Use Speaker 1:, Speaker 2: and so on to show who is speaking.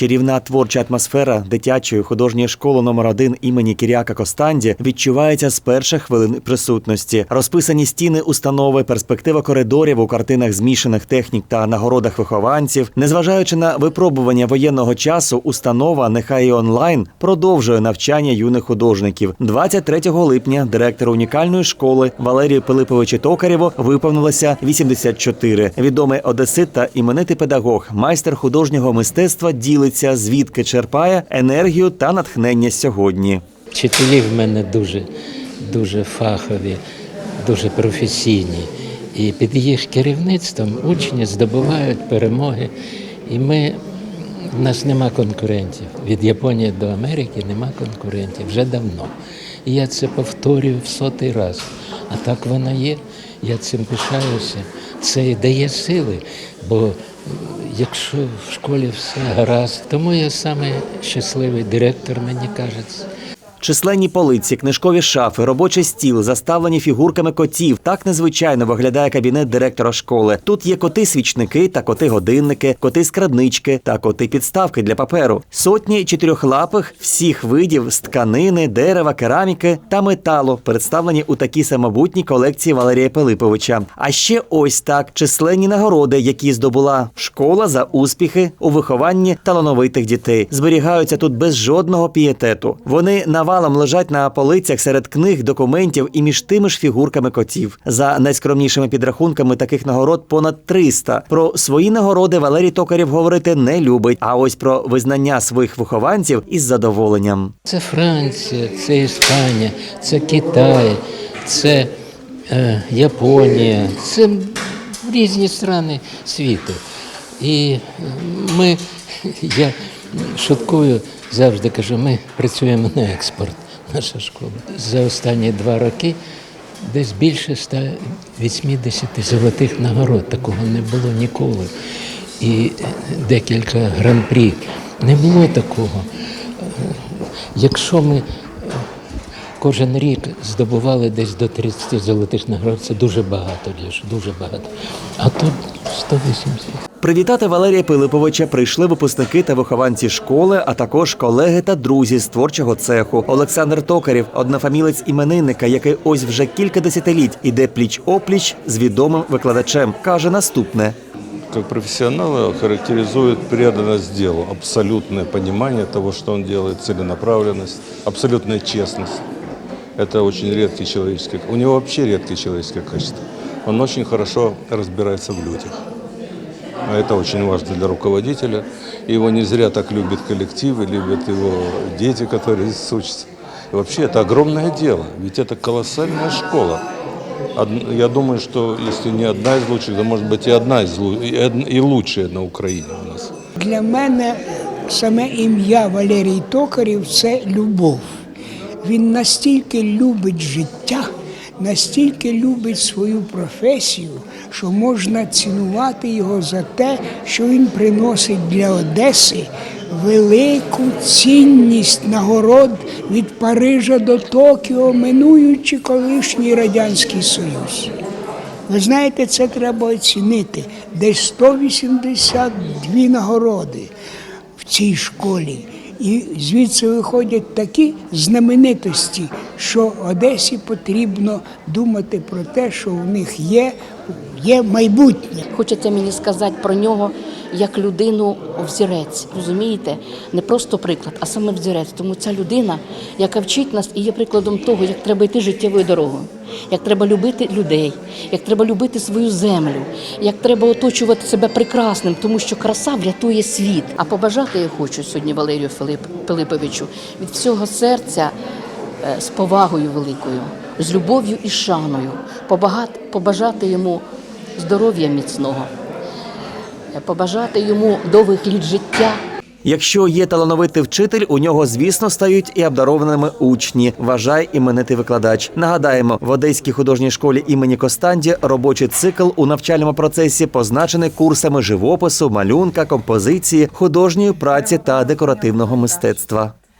Speaker 1: Чарівна творча атмосфера дитячої художньої школи номер 1 імені Кіряка Костанді відчувається з перших хвилин присутності. Розписані стіни установи, перспектива коридорів у картинах змішаних технік та нагородах вихованців. Незважаючи на випробування воєнного часу, установа нехай і онлайн продовжує навчання юних художників. 23 липня директор унікальної школи Валерію Пилиповичу Токарєву виповнилося 84. Відомий одесит та іменитий педагог, майстер художнього мистецтва ділиться, звідки черпає енергію та натхнення сьогодні.
Speaker 2: Вчителі в мене дуже, дуже фахові, дуже професійні. І під їх керівництвом учні здобувають перемоги. І ми, в нас нема конкурентів. Від Японії до Америки нема конкурентів вже давно. І я це повторюю в сотий раз. А так воно є. Я цим пишаюся. Це дає сили. Бо якщо в школі все гаразд, тому я саме щасливий директор, мені кажеться.
Speaker 1: Численні полиці, книжкові шафи, робочий стіл, заставлені фігурками котів. Так незвичайно виглядає кабінет директора школи. Тут є коти-свічники та коти-годинники, коти-скраднички та коти-підставки для паперу. Сотні чотирьохлапих всіх видів з тканини, дерева, кераміки та металу представлені у такій самобутній колекції Валерія Пилиповича. А ще ось так численні нагороди, які здобула школа за успіхи у вихованні талановитих дітей. Зберігаються тут без жодного пієтету. Вони навалом лежать на полицях серед книг, документів і між тими ж фігурками котів. За найскромнішими підрахунками таких нагород понад 300. Про свої нагороди Валерій Токарєв говорити не любить. А ось про визнання своїх вихованців із задоволенням.
Speaker 2: Це Франція, це Іспанія, це Китай, це е, Японія, це різні країни світу. І ми, я шуткую, завжди кажу, ми працюємо на експорт, наша школа. За останні два роки десь більше 180 золотих нагород. Такого не було ніколи. І декілька гран-прі. Не було такого. Якщо ми е, кожен рік здобували десь до 30 золотих нагород, це дуже багато, Ліш, дуже багато. А тут 180.
Speaker 1: Привітати Валерія Пилиповича прийшли випускники та вихованці школи, а також колеги та друзі з творчого цеху. Олександр Токарєв, однофамілець іменинника, який ось вже кілька десятиліть іде пліч опліч з відомим викладачем, каже наступне.
Speaker 3: Как профессионала характеризует преданность делу, абсолютное понимание того, что он делает, целенаправленность, абсолютная честность. Это очень редкие человеческие, у него вообще редкие человеческие качества. Он очень хорошо разбирается в людях. А это очень важно для руководителя. И его не зря так любит коллектив, и любят его дети, которые здесь учатся. И вообще это огромное дело, ведь это колоссальная школа. Од- Я думаю, что если не одна из лучших, то может быть и одна из лу- и од- и лучшая на Украине у нас.
Speaker 4: Для мене саме ім'я Валерій Токарів це любов. Він настільки любить життя, настільки любить свою професію, що можна цінувати його за те, що він приносить для Одеси велику цінність нагород від Парижа до Токіо, минуючи колишній Радянський Союз. Ви знаєте, це треба оцінити. Десь 182 нагороди в цій школі. І звідси виходять такі знаменитості, що Одесі потрібно думати про те, що в них є, є майбутнє.
Speaker 5: Хочеться мені сказати про нього як людину взірець. Розумієте? Не просто приклад, а саме взірець. Тому ця людина, яка вчить нас і є прикладом того, як треба йти життєвою дорогою, як треба любити людей, як треба любити свою землю, як треба оточувати себе прекрасним, тому що краса врятує світ. А побажати я хочу сьогодні Валерію Филип, від всього серця з повагою великою, з любов'ю і шаною, побажати йому здоров'я міцного, е, побажати йому довгих літ життя.
Speaker 1: Якщо є талановитий вчитель, у нього, звісно, стають і обдарованими учні. Вважає іменитий викладач. Нагадаємо, в Одеській художній школі імені Костанді робочий цикл у навчальному процесі позначений курсами живопису, малюнка, композиції, художньої праці та декоративного мистецтва.